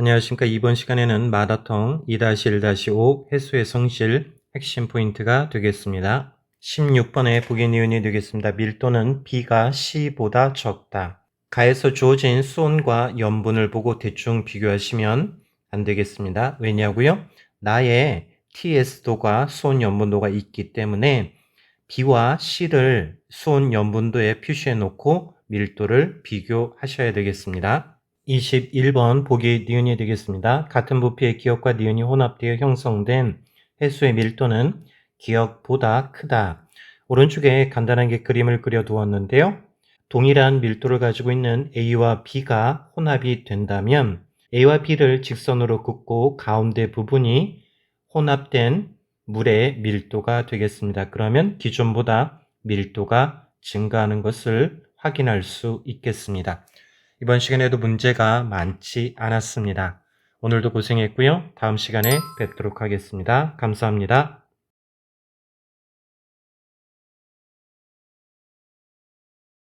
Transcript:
안녕하십니까. 이번 시간에는 마라톤 2-1-5 해수의 성실 핵심 포인트가 되겠습니다. 16번의 보기 니은이 되겠습니다. 밀도는 B가 C보다 적다. 가에서 주어진 수온과 염분을 보고 대충 비교하시면 안 되겠습니다. 왜냐고요? 나의 TS도가 수온 염분도가 있기 때문에 B와 C를 수온 염분도에 표시해 놓고 밀도를 비교하셔야 되겠습니다. 21번 보기 니은이 되겠습니다. 같은 부피의 기억과 니은이 혼합되어 형성된 해수의 밀도는 기억보다 크다. 오른쪽에 간단하게 그림을 그려 두었는데요. 동일한 밀도를 가지고 있는 A와 B가 혼합이 된다면 A와 B를 직선으로 긋고 가운데 부분이 혼합된 물의 밀도가 되겠습니다. 그러면 기존보다 밀도가 증가하는 것을 확인할 수 있겠습니다. 이번 시간에도 문제가 많지 않았습니다. 오늘도 고생했고요. 다음 시간에 뵙도록 하겠습니다. 감사합니다.